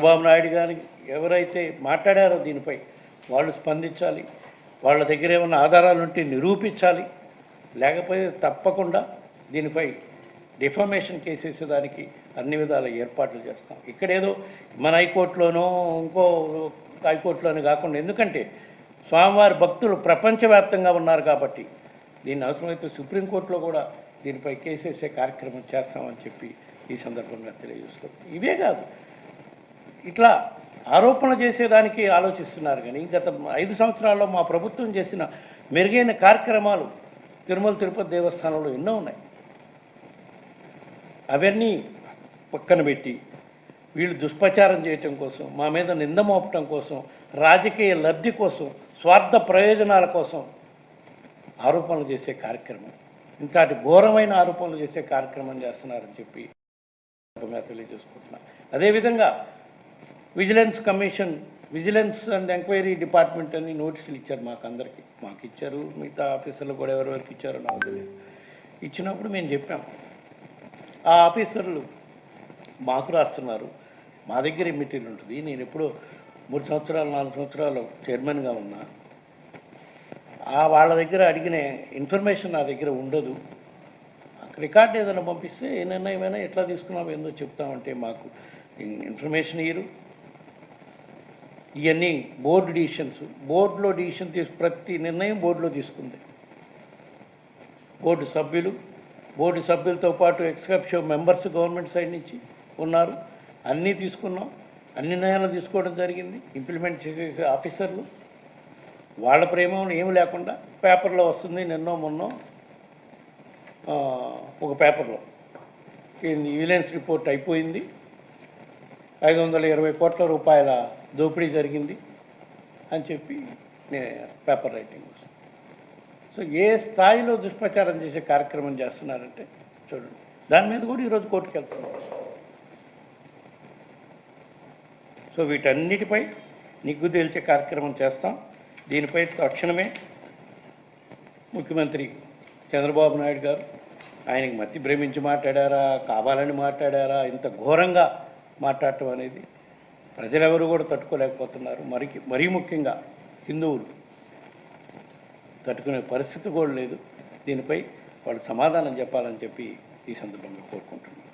చంద్రబాబు నాయుడు గారికి ఎవరైతే మాట్లాడారో దీనిపై వాళ్ళు స్పందించాలి. వాళ్ళ దగ్గర ఏమైనా ఆధారాలు ఉంటే నిరూపించాలి. లేకపోతే తప్పకుండా దీనిపై డిఫర్మేషన్ కేసేసేదానికి అన్ని విధాల ఏర్పాట్లు చేస్తాం. ఇక్కడేదో మన హైకోర్టులోనో ఇంకో హైకోర్టులోనో కాకుండా ఎందుకంటే స్వామివారి భక్తులు ప్రపంచవ్యాప్తంగా ఉన్నారు కాబట్టి దీన్ని అవసరమైతే సుప్రీంకోర్టులో కూడా దీనిపై కేసేసే కార్యక్రమం చేస్తామని చెప్పి ఈ సందర్భంగా తెలియజేస్తున్నాం ఇవే కాదు ఇట్లా ఆరోపణ చేసేదానికి ఆలోచిస్తున్నారు కానీ గత ఐదు సంవత్సరాల్లో మా ప్రభుత్వం చేసిన మెరుగైన కార్యక్రమాలు తిరుమల తిరుపతి దేవస్థానంలో ఎన్నో ఉన్నాయి. అవన్నీ పక్కన పెట్టి వీళ్ళు దుష్ప్రచారం చేయటం కోసం మా మీద నింద మోపటం కోసం రాజకీయ లబ్ధి కోసం స్వార్థ ప్రయోజనాల కోసం ఆరోపణలు చేసే కార్యక్రమం. ఇంతటి ఘోరమైన ఆరోపణలు చేసే కార్యక్రమం చేస్తున్నారని చెప్పి తెలియజేసుకుంటున్నా. అదేవిధంగా vigilance commission vigilance and enquiry department అని నోటీసులు ఇచ్చారు మాకు అందరికీ. మాకు ఇచ్చారు మిగతా ఆఫీసర్లు కూడా ఎవరెవరికి ఇచ్చారో నాకు తెలియదు. ఇచ్చినప్పుడు మేము చెప్పాం. ఆ ఆఫీసర్లు మాకు రాస్తున్నారు మా దగ్గర మెటీరియల్ ఉంటుంది. నేను ఎప్పుడో మూడు సంవత్సరాలు నాలుగు సంవత్సరాలు చైర్మన్గా ఉన్నా ఆ వాళ్ళ దగ్గర అడిగిన ఇన్ఫర్మేషన్ నా దగ్గర ఉండదు. రికార్డ్ ఏదైనా పంపిస్తే ఏ నిర్ణయమైనా ఎట్లా తీసుకున్నామో ఏందో చెప్తామంటే మాకు ఇన్ఫర్మేషన్ ఇయ్యరు. ఇవన్నీ బోర్డు డిసిషన్స్. బోర్డులో డిసిషన్ తీసు ప్రతి నిర్ణయం బోర్డులో తీసుకుంది. బోర్డు సభ్యులు బోర్డు సభ్యులతో పాటు ఎక్స్కప్షో మెంబర్స్ గవర్నమెంట్ సైడ్ నుంచి ఉన్నారు. అన్నీ తీసుకున్నాం. అన్ని నిర్ణయాలు తీసుకోవడం జరిగింది. ఇంప్లిమెంట్ చేసేసే ఆఫీసర్లు. వాళ్ళ ప్రేమ ఏమి లేకుండా పేపర్లో వస్తుంది నిన్నో మొన్నో ఒక పేపర్లో. విజిలెన్స్ రిపోర్ట్ అయిపోయింది. ఐదు వందల ఇరవై కోట్ల రూపాయల దోపిడీ జరిగింది అని చెప్పి నేను పేపర్ రైటింగ్ వస్తుంది. సో ఏ స్థాయిలో దుష్ప్రచారం చేసే కార్యక్రమం చేస్తున్నారంటే చూడండి. దాని మీద కూడా ఈరోజు కోర్టుకు వెళ్తున్నాం. సో వీటన్నిటిపై నిగ్గు తేల్చే కార్యక్రమం చేస్తాం. దీనిపై తక్షణమే ముఖ్యమంత్రి చంద్రబాబు నాయుడు గారు ఆయనకి మతి భ్రమించి మాట్లాడారా కావాలని మాట్లాడారా ఇంత ఘోరంగా మాట్లాడటం అనేది ప్రజలెవరు కూడా తట్టుకోలేకపోతున్నారు. మరి మరీ ముఖ్యంగా హిందువులు. తట్టుకునే పరిస్థితి కూడా లేదు. దీనిపై వాళ్ళు సమాధానం చెప్పాలని చెప్పి ఈ సందర్భంగా కోరుకుంటున్నాను.